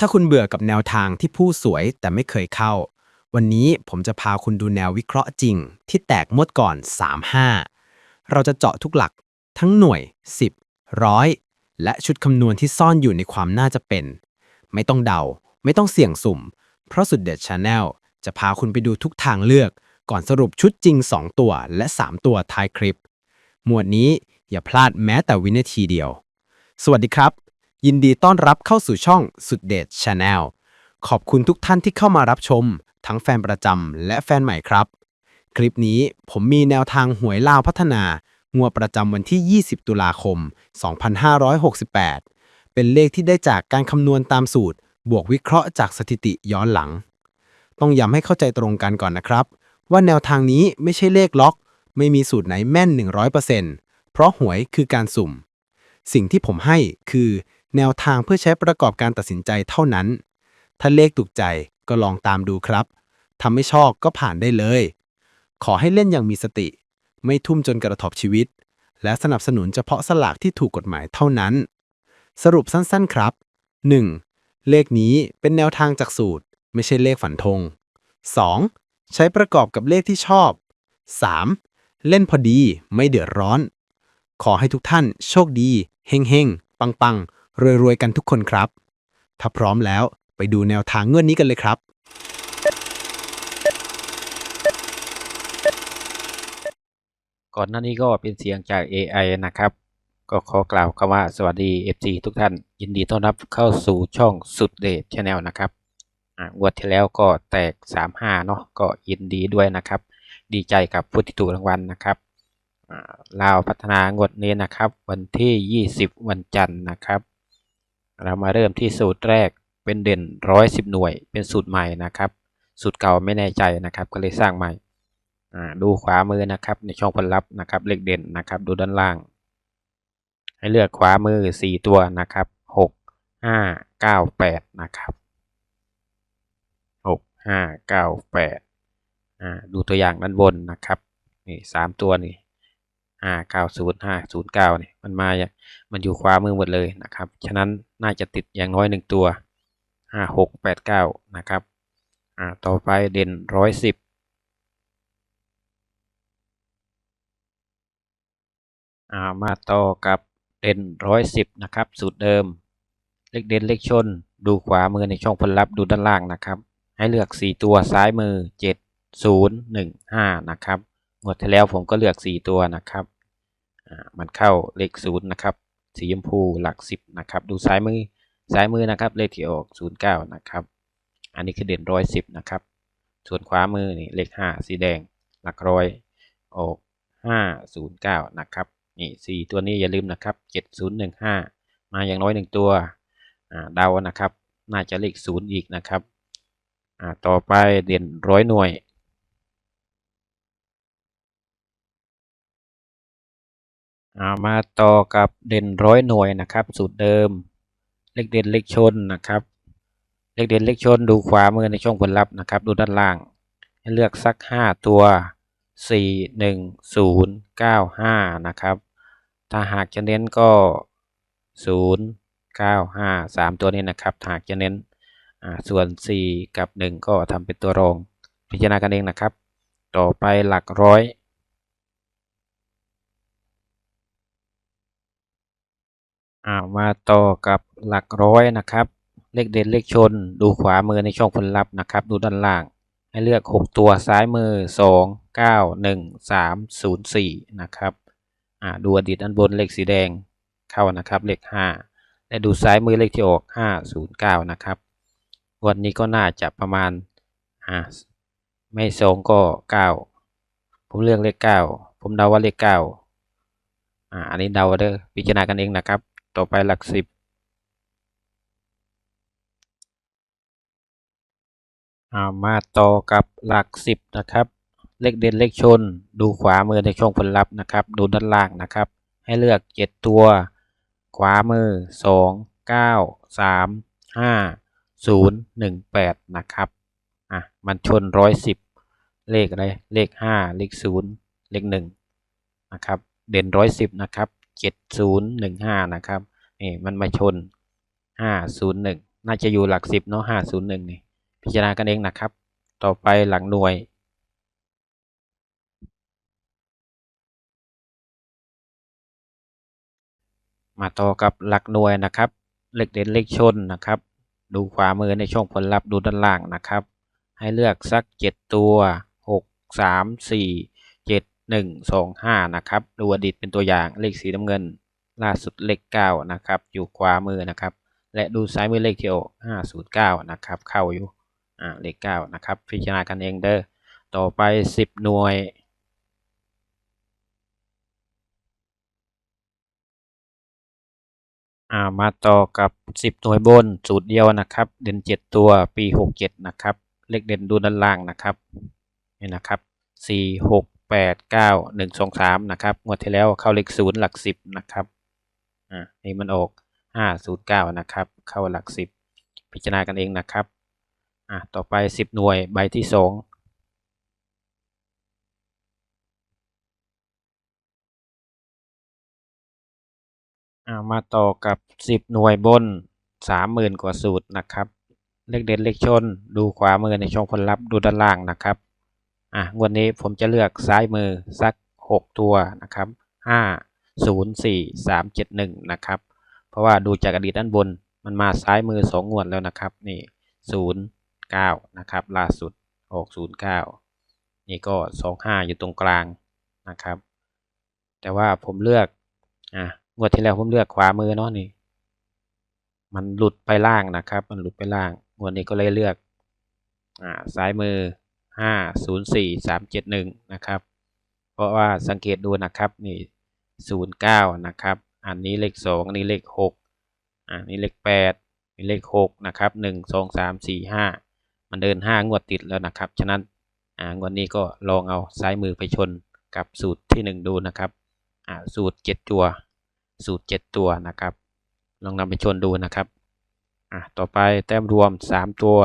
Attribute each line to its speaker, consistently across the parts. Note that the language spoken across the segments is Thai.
Speaker 1: ถ้าคุณเบื่อกับแนวทางที่ผู้สวยแต่ไม่เคยเข้า วันนี้ผมจะพาคุณดูแนววิเคราะห์จริง ที่แตกมดก่อน 3-5 เราจะเจาะทุกหลัก ทั้งหน่วย 10ร้อยและชุดคำนวณที่ซ่อนอยู่ในความน่าจะเป็น ไม่ต้องเดา ไม่ต้องเสี่ยงสุ่ม เพราะสุดเด็ดชาแนลจะพาคุณไปดูทุกทางเลือก ก่อนสรุปชุดจริง 2 ตัวและ 3 ตัวท้ายคลิป หมวดนี้อย่าพลาดแม้แต่วินาทีเดียว สวัสดีครับ ยินดีต้อนรับเข้าสู่ช่องสุดเดช Channel ขอบคุณทุกท่านที่เข้ามารับชม ทั้งแฟนประจำและแฟนใหม่ครับ คลิปนี้ผมมีแนวทางหวยลาวพัฒนางวดประจำวันที่ 20 ตุลาคม 2568 เป็นเลขที่ได้จากการคำนวณตามสูตร บวกวิเคราะห์จากสถิติย้อนหลัง ต้องย้ำให้เข้าใจตรงกันก่อนนะครับ ว่าแนวทางนี้ไม่ใช่เลขล็อก ไม่มีสูตรไหนแม่น 100%เพราะหวยคือการสุ่ม สิ่งที่ผมให้คือ แนวทางเพื่อใช้ประกอบการตัดสินใจเท่านั้น ถ้าเลขถูกใจก็ลองตามดูครับทำไม่ชอบก็ผ่านได้เลย ขอให้เล่นอย่างมีสติ ไม่ทุ่มจนกระทบชีวิต และสนับสนุนเฉพาะสลากที่ถูกกฎหมายเท่านั้น สรุปสั้นๆครับ 1. เลขนี้เป็นแนวทางจากสูตร ไม่ใช่เลขฝันธง 2. ใช้ประกอบกับเลขที่ชอบ 3. เล่นพอดีไม่เดือดร้อน ขอให้ทุกท่านโชคดี เฮงเฮงปังปัง รวยๆกันทุกคนครับ ถ้าพร้อมแล้วไปดูแนวทางเงื่อนนี้กันเลยครับ
Speaker 2: ก่อนหน้านี้ก็เป็นเสียงจาก AI นะครับ ก็ขอกล่าวคำว่าสวัสดี FC ทุกท่าน ยินดีต้อนรับเข้าสู่ช่องสุดเดชชาแนลนะครับอ่างวดที่แล้วก็แตก 35 เนาะก็ยินดีด้วยนะครับ ดีใจกับผู้ที่ถูกรางวัลนะครับอ่าลาวพัฒนางวดนี้นะครับ วันที่ 20 วันจันทร์นะครับ เรามาเริ่มที่สูตรแรกเป็นเด่น110หน่วย เป็นสูตรใหม่นะครับ สูตรเก่าไม่แน่ใจนะครับ ก็เลยสร้างใหม่ดูขวามือนะครับ ในช่องผลลัพธ์นะครับ เลขเด่นนะครับ ดูด้านล่าง ให้เลือกขวามือ 4 ตัวนะครับ 6 5 9 8 นะครับ 6 5 9 8อ่าดูตัวอย่างด้านบนนะครับนี่สามตัวนี่ ห้าเก้าศูนย์ห้าศูนย์เก้านี่ยมันมาย่างมันอยู่ขวามือหมดเลยนะครับ ฉะนั้นน่าจะติดอย่างน้อยหนึ่งตัวห้าหกแปดเก้านะครับ อ่า ต่อไปเด่นร้อยสิบอ่า มาต่อกับเด่นร้อยสิบนะครับ สูตรเดิม เลขเด่นเลขชน ดูขวามือในช่องผลลัพธ์ดูด้านล่างนะครับ ให้เลือก4ตัวซ้ายมือ7 0 1 5นะครับ งวดที่แล้วผมก็เลือก 4 ตัวนะครับ มันเข้าเลข0นย์นะครับ สีชมพูหลัก 10 นะครับ ดูซ้ายมือ ซ้ายมือนะครับ เลขที่ออก 09 นะครับ อันนี้คือเด่นร้อยสิบนะครับ ส่วนขวามือนี่เลข 5 สีแดง หลักร้อย ออก 509 นะครับ นี่สี่ตัวนี้อย่าลืมนะครับ 7015 มาอย่างน้อยหนึ่งตัวอ่าเดานะครับ น่าจะเลขศูนย์อีกนะครับ ต่อไปเด่นร้อยหน่วยามาต่อกับเด่นร้อยหน่วยนะครับ สูตรเดิม เลขเด่นเลขชนนะครับ เลขเด่นเลขชนดูขวามือในช่องผลลัพธ์นะครับ ดูด้านล่าง ให้เลือกสักห้าตัวสี่หนึ่งศูนย์เก้าห้านะครับ ถ้าหากจะเน้นก็ศูนย์เก้าห้าสามตัวนี้นะครับถ้าหากจะเน้นส่วนสี่กับหนึ่งก็ทำเป็นตัวรอง พิจารณากันเองนะครับ ต่อไปหลักร้อย อ่ามาต่อกับหลักร้อยนะครับ เลขเด่นเลขชน ดูขวามือในช่องผลลัพธ์นะครับ ดูด้านล่าง ให้เลือก 6 ตัวซ้ายมือ 2 9 1 3 0 4 นะครับอ่าดูอดีตด้านบนเลขสีแดงเข้านะครับเลข 5 และดูซ้ายมือเลขที่ออก 509 นะครับวันนี้ก็น่าจะประมาณอ่าไม่สองก็ 9 ผมเลือกเลข 9 ผมเดาว่าเลข 9อ่าอันนี้เดาเด้อพิจารณากันเองนะครับ ต่อไปหลักสิบอ่ามาต่อกับหลักสิบนะครับ เลขเด่นเลขชน ดูขวามือในช่องผลลัพธ์นะครับ ดูด้านล่างนะครับ ให้เลือกเจ็ดตัว ขวามือสองเก้าสามห้าศูนย์หนึ่งแปดนะครับอะมันชนร้อยสิบเลขอะไรเลขห้าเลขศูนย์เลขหนึ่งนะครับ เด่นร้อยสิบนะครับ เจ็ดศูนย์หนึ่งห้านะครับนี่มันมาชนห้าศูนย์หนึ่งน่าจะอยู่หลักสิบเนาะห้าศูนย์หนึ่งนี่ พิจารณากันเองนะครับ ต่อไปหลักหน่วย มาต่อกับหลักหน่วยนะครับ เลขเด่นเลขชนนะครับ ดูขวามือในช่องผลลัพธ์ดูด้านล่างนะครับ ให้เลือกสักเจ็ดตัวหกสามสี่เจ็ดหนึ่งสองห้านะครับ ดูอดีตเป็นตัวอย่างเลขสีน้ำเงิน ล่าสุดเลขเก้านะครับ อยู่ขวามือนะครับ และดูซ้ายมือเลขที่ออกห้าศูนย์เก้านะครับ เข้าอยู่อ่าเลขเก้านะครับ พิจารณากันเองเด้อต่อไปสิบหน่วยามาต่อกับ 10 หน่วยบนสูตรเดียวนะครับ เด่น 7 ตัวปี 67 นะครับ เลขเด่นดูด้านล่างนะครับนี่นะครับ 4 6 8 9 1 2 3นะครับงวดที่แล้วเข้าเลขศูนย์หลัก 10นะครับอ่านี่มันออก 509นะครับเข้าหลัก 10 พิจารณากันเองนะครับอ่าต่อไป 10 หน่วยใบที่2อ่ามาต่อกับ 10 หน่วยบน 30,000 กว่าสูตรนะครับ เลขเด่นเลขชน ดูขวามือในช่องผลลัพธ์ดูด้านล่างนะครับ อะงวดนี้ผมจะเลือกซ้ายมือสัก 6 ตัวนะครับ5 0 4 3 7 1นะครับเพราะว่าดูจากอดีตด้านบนมันมาซ้ายมือ 2 งวดแล้วนะครับนี่0 9นะครับล่าสุดออก0 9 นี่ก็ 2 5 อยู่ตรงกลางนะครับ แต่ว่าผมเลือกอะงวดที่แล้วผมเลือกขวามือเนาะนี่มันหลุดไปล่างนะครับ มันหลุดไปล่างงวดนี้ก็เลยเลือกอ่าซ้ายมือ ห้าศูนย์สี่สามเจ็ดหนึ่งนะครับ เพราะว่าสังเกตดูนะครับนี่ศูนย์เก้านะครับ อันนี้เลขสองอันนี้เลขหกอ่านี่เลขแปดนี่เลขหกนะครับหนึ่งสองสามสี่ห้ามันเดินห้างวดติดแล้วนะครับ ฉะนั้นงวดนี้ก็ลองเอาซ้ายมือไปชนกับสูตรที่หนึ่งดูนะครับสูตรเจ็ดตัว สูตรเจ็ดตัวนะครับ ลองนำไปชนดูนะครับต่อไปแต้มรวมสามตัว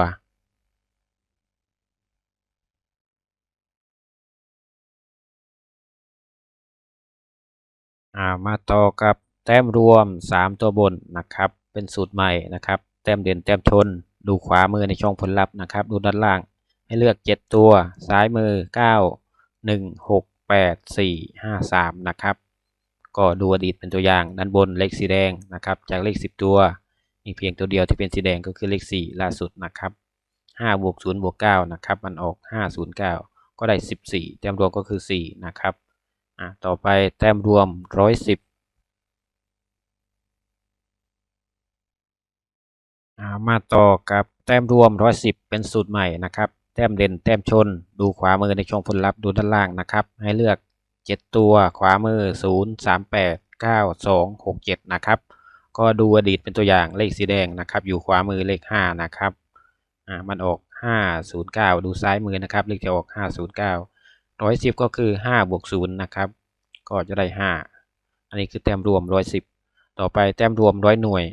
Speaker 2: อ่ามาต่อกับแต้มรวม 3 ตัวบนนะครับ เป็นสูตรใหม่นะครับ แต้มเด่นแต้มชน ดูขวามือในช่องผลลัพธ์นะครับ ดูด้านล่าง ให้เลือก 7 ตัว ซ้ายมือ 9 1 6 8 4 5 3 นะครับ ก็ดูอดีตเป็นตัวอย่าง ด้านบนเลขสีแดงนะครับ จากเลข 10 ตัวมีเพียงตัวเดียวที่เป็นสีแดงก็คือเลข 4 ล่าสุดนะครับ5บวก0บวก9นะครับ มันออก 509 ก็ได้ 14 แต้มรวมก็คือ 4 นะครับ อะต่อไปแต้มรวม110อ่ามาต่อกับแต้มรวม110เป็นสูตรใหม่นะครับ แต้มเด่นแต้มชน ดูขวามือในช่องผลลัพธ์ดูด้านล่างนะครับ ให้เลือก7ตัวขวามือ0 3 8 9 2 6 7นะครับ ก็ดูอดีตเป็นตัวอย่างเลขสีแดงนะครับ อยู่ขวามือเลข5นะครับ อ่ามันออก509ดูซ้ายมือนะครับ เลขจะออก509 110ก็้10ก็คือ5บวก0นะครับ ก็จะได้5อันนี้คือแต้มรวม110ต่อไปแต้มรวม100หน่วย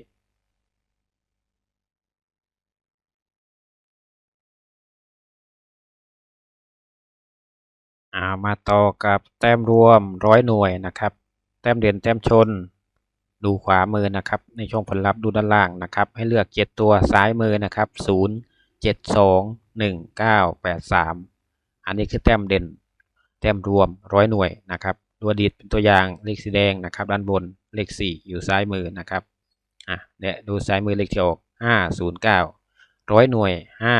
Speaker 2: อามาต่อกับแต้มรวม100หน่วยนะครับ แต้มเด่นแต้มชน ดูขวามือนะครับ ในช่องผลลัพธ์ดูด้านล่างนะครับ ให้เลือก 7 ตัวซ้ายมือนะครับ 0 7 2 1 9 8 3 อันนี้คือแต้มเด่น แต้มรวม100หน่วยนะครับดูอดีตเป็นตัวอย่างเลขสีแดงนะครับ ด้านบนเลข 4 อยู่ซ้ายมือนะครับอะเนี่ยดูซ้ายมือเลขที่ออก 509 100 หน่วย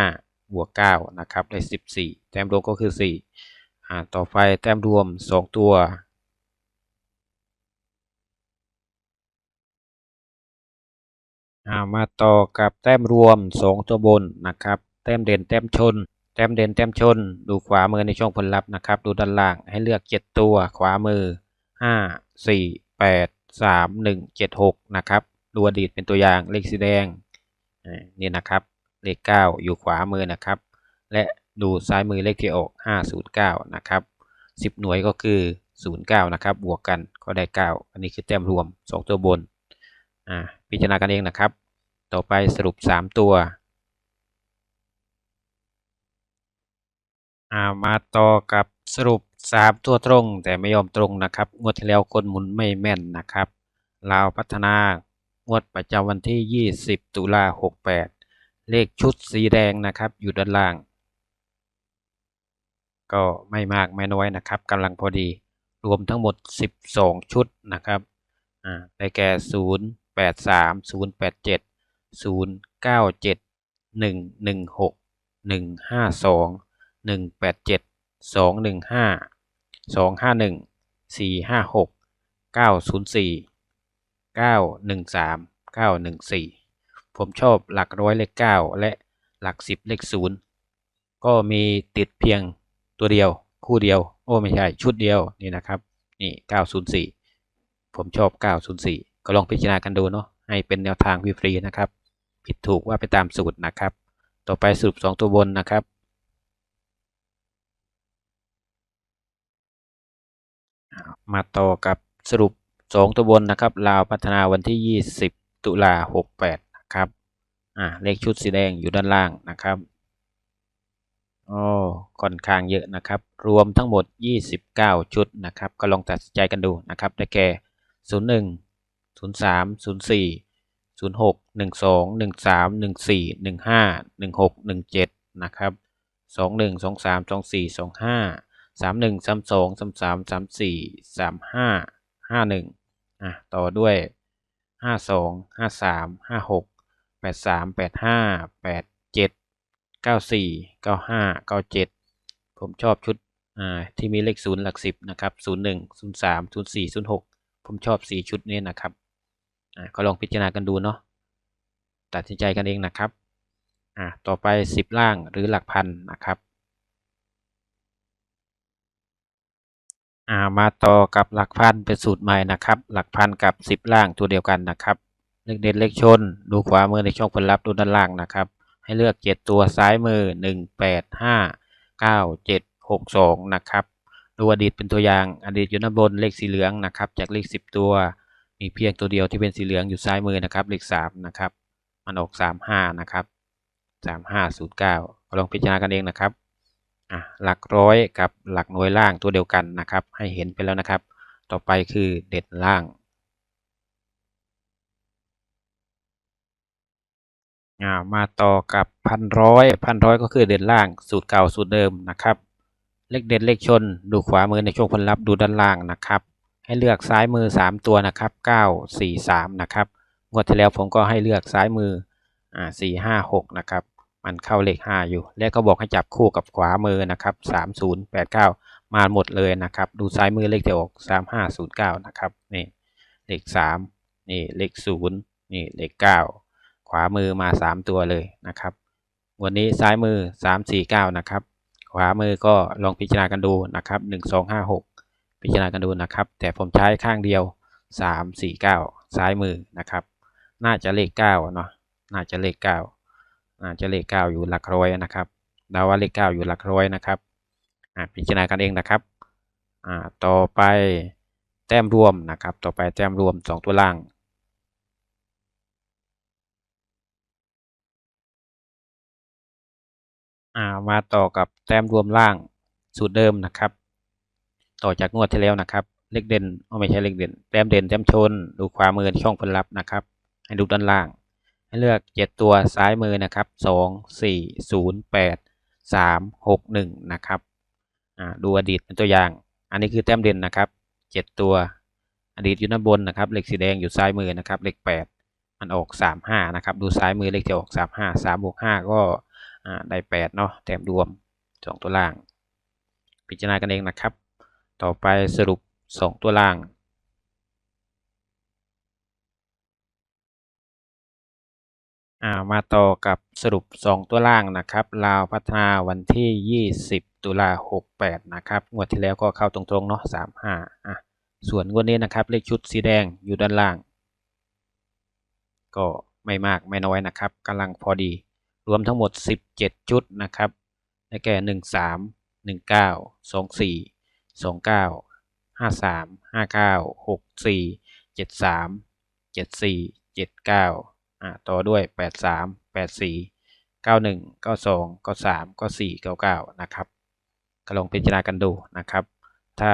Speaker 2: 5 บวก 9 นะครับ ได้ 14 แต้มรวมก็คือ 4 อ่า ต่อไปแต้มรวม 2 ตัว มาต่อกับแต้มรวม 2 ตัวบนนะครับ แต้มเด่นแต้มชน แต้มเด่นแต้มชน ดูขวามือในช่องผลลัพธ์นะครับ ดูด้านล่างให้เลือก 7 ตัว ขวามือ 5 4 8 3 1 7 6 นะครับ ดูอดีตเป็นตัวอย่างเลขสีแดงนี่นะครับ เลข 9 อยู่ขวามือนะครับ และดูซ้ายมือเลขที่ออก 509 นะครับ 10 หน่วยก็คือ 09 นะครับ บวกกันก็ได้ 9 อันนี้คือแต้มรวม 2 ตัวบนอ่าพิจารณากันเองนะครับ ต่อไปสรุป 3 ตัว อ่ามาต่อกับสรุป3ตัวตรง แต่ไม่ยอมตรงนะครับ งวดที่แล้วคนหมุนไม่แม่นนะครับลาวพัฒนางวดประจำวันที่ 20 ตุลา68 เลขชุดสีแดงนะครับ อยู่ด้านล่าง ก็ไม่มากไม่น้อยนะครับกำลังพอดีรวมทั้งหมด 12 ชุดนะครับอ่าได้แก่ 0 8 3 0 8 7 0 9 7 1 1 6 1 5 2 1 8 7 2 1 5 2 5 1 4 5 6 9 0 4 9 1 3 9 1 4 ผมชอบหลักร้อยเลข 9 และหลัก 10 เลข 0 ก็มีติดเพียงตัวเดียว คู่เดียว โอ้ไม่ใช่ ชุดเดียวนี่นะครับ นี่ 904 ผมชอบ 904 ก็ลองพิจารณากันดูเนาะให้เป็นแนวทางฟรีๆนะครับ ผิดถูกว่าไปตามสูตรนะครับ ต่อไปสรุป 2 ตัวบนนะครับ มาต่อกับสรุป 2 ตัวบนนะครับลาวพัฒนาวันที่ 20 ตุลา68 นะครับอ่าเลขชุดสีแดงอยู่ด้านล่างนะครับโอ้ค่อนข้างเยอะนะครับ รวมทั้งหมด 29 ชุดนะครับ ก็ลองตัดสินใจกันดูนะครับได้แก่ 01 03 04 06 12 13 14 15 16 17 นะครับ 21 23 24 25 31 32 33 34 35 51อะต่อด้วย52 53 56 83 85 87 94 95 97ผมชอบชุดอ่าที่มีเลขศูนย์หลักสิบนะครับ01 03 04 06ผมชอบ4ชุดนี้นะครับอ่าก็ลองพิจารณากันดูเนาะตัดสินใจกันเองนะครับอ่าต่อไป10ล่างหรือหลักพันนะครับ อ่ามาต่อกับหลักพันเป็นสูตรใหม่นะครับ หลักพันกับ10ล่างตัวเดียวกันนะครับ เลขเด่นเลขชน ดูขวามือในช่องผลลัพธ์ดูด้านล่างนะครับ ให้เลือก7ตัวซ้ายมือ1 8 5 9 7 6 2นะครับ ดูอดีตเป็นตัวอย่างอดีตอยู่ด้านบนเลขสีเหลืองนะครับ จากเลข10ตัวมีเพียงตัวเดียวที่เป็นสีเหลืองอยู่ซ้ายมือนะครับ เลข3นะครับ มันออก35นะครับ3509ก็ลองพิจารณากันเองนะครับ อะหลักร้อยกับหลักหน่วยล่างตัวเดียวกันนะครับ ให้เห็นไปแล้วนะครับ ต่อไปคือเด่นล่าง มาต่อกับพันร้อยพันร้อยก็คือเด่นล่าง สูตรเก่าสูตรเดิมนะครับ เลขเด่นเลขชนดูขวามือในช่วงผลลัพธ์ดูด้านล่างนะครับ ให้เลือกซ้ายมือ 3 ตัวนะครับ9 4 3นะครับงวดที่แล้วผมก็ให้เลือกซ้ายมืออ่า4 5 6นะครับ มันเข้าเลข 5 อยู่ และก็บอกให้จับคู่กับขวามือนะครับ 3 0 8 9 มาหมดเลยนะครับ ดูซ้ายมือเลขที่ออก 3 5 0 9 นะครับนี่เลข 3 นี่เลข 0 นี่เลข 9 ขวามือมา 3 ตัวเลยนะครับวันนี้ซ้ายมือ 3 4 9 นะครับ ขวามือก็ลองพิจารณากันดูนะครับ1 2 5 6 พิจารณากันดูนะครับ แต่ผมใช้ข้างเดียว 3 4 9 ซ้ายมือนะครับ น่าจะเลข9เนาะน่าจะเลข9 น่าจะเลข9อยู่หลักร้อยนะครับเดาว่าเลข9อยู่หลักร้อยนะครับอ่าพิจารณากันเองนะครับอ่าต่อไปแต้มรวมนะครับ ต่อไปแต้มรวม 2 ตัวล่างอ่ามาต่อกับแต้มรวมล่างสูตรเดิมนะครับ ต่อจากงวดที่แล้วนะครับ เลขเด่นไม่ใช่เลขเด่น แต้มเด่นแต้มชน ดูขวามือช่องผลลัพธ์นะครับ ให้ดูด้านล่าง ให้เลือกเจ็ดตัวซ้ายมือนะครับสองสี่ศูนย์แปดสามหกหนึ่งนะครับอ่าดูอดีตเป็นตัวอย่าง อันนี้คือแต้มเด่นนะครับเจ็ดตัว อดีตอยู่ด้านบนนะครับ เลขสีแดงอยู่ซ้ายมือนะครับ เลขแปดมันออกสามห้านะครับ ดูซ้ายมือเลขที่ออกสามห้าสามบวกห้าก็อ่าได้แปดเนาะ แต้มรวมสองตัวล่าง พิจารณากันเองนะครับ ต่อไปสรุปสองตัวล่าง อ่ามาต่อกับสรุป 2 ตัวล่างนะครับลาวพัฒนาวันที่ 20 ตุลา68 นะครับงวดที่แล้วก็เข้าตรงๆเนาะ35อะส่วนงวดนี้นะครับ เลขชุดสีแดงอยู่ด้านล่าง ก็ไม่มากไม่น้อยนะครับกำลังพอดี รวมทั้งหมด 17 ชุดนะครับได้แก่ 13 19 24 29 53 59 64 73 74 79 อ่าต่อด้วย 83 84 91 92 93 94 99 นะครับ ก็ลองพิจารณากันดูนะครับ ถ้า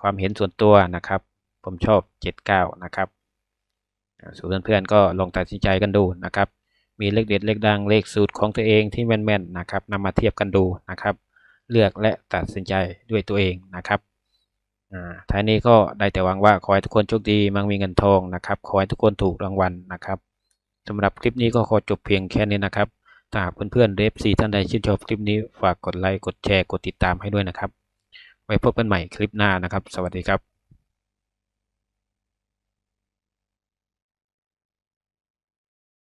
Speaker 2: ความเห็นส่วนตัวนะครับ ผมชอบ 79 นะครับส่วนเพื่อนๆก็ลองตัดสินใจกันดูนะครับ มีเลขเด็ดเลขดังเลขสูตรของตัวเองที่แม่นๆนะครับนำมาเทียบกันดูนะครับ เลือกและตัดสินใจด้วยตัวเองนะครับ ท้ายนี้ก็ได้แต่หวังว่าขอให้ทุกคนโชคดีมั่งมีเงินทองนะครับ ขอให้ทุกคนถูกรางวัลนะครับสำหรับคลิปนี้ก็ขอจบเพียงแค่นี้นะครับ ถ้าหากเพื่อนๆเรฟซีท่านใดชื่นชอบคลิปนี้ฝากกดไลค์ กดแชร์ กดติดตามให้ด้วยนะครับ ไว้พบกันใหม่คลิปหน้านะครับ สวัสดีครับ